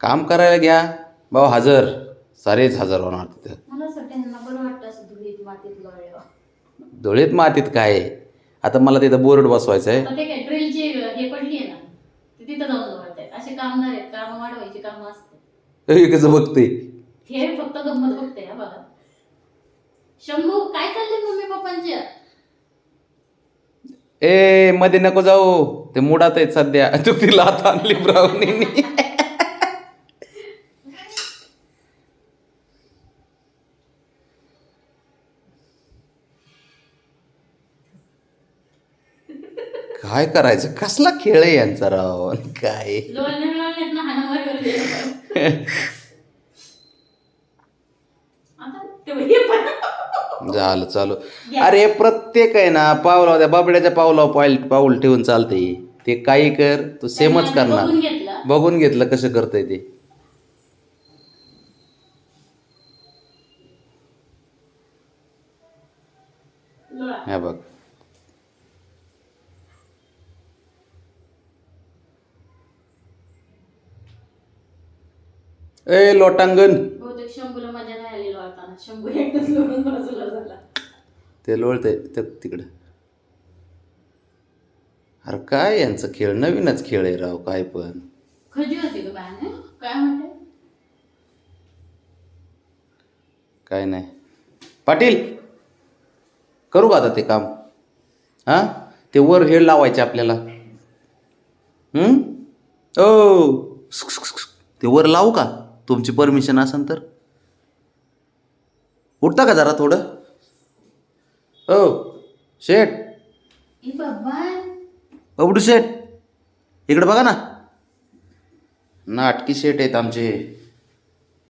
काम करायला घ्या. भाऊ हजर. सारेच हजर होणार तिथं. मला असं वाटतं ह्यांना बरं वाटतं असं धुळीत मातीत लोळल्यावर धुळीत मातीत काय? आहे? आता मला तिथं बोर्ड बसवायचं आहे आता ते काय ड्रिलची हे पडली आहे ना ते तिथं जाऊन लोळत आहेत असे कामदार आहेत कामं वाढवायची कामं असतात. हे कसं बघते हे फक्त गंमत बघते हा बघा. शंभू काय चाललंय मम्मी पप्पांच्या ए मध्ये नको जाऊ. ते मुडात आहेत सध्या. तू तिला आता आणली ब्राउनीनी. काय करायचं? कसला खेळ आहे यांचा राव? काय? झालं चालू. अरे प्रत्येक आहे ना पावला त्या बाबड्याच्या पावलावर पाऊल पाऊल ठेवून चालते ते काही कर तू सेमच करणार. बघून घेतलं. कसं करतंय ते. हे बघ. ए लोटांगण. बहुतेक शंभूला मजा नाही आली लोळताना शंभू एकटाच लोळून बाजूला झाला. ते लोळतंय ते तिकडं. अरे काय यांचं खेळ? नवीनच खेळ आहे राव काय पण. खजी होती का काय म्हणते? काय नाही. पाटील करू का आता ते काम? हां? ते वर हेड लावायचे आपल्याला. हं? ओ ते वर लावू का? तुमची परमिशन असेल तर? उठता का जरा थोडं? ओ शेठ. उडू शेठ. इकडे बघा ना. नाटकी शेठ आहेत आमचे.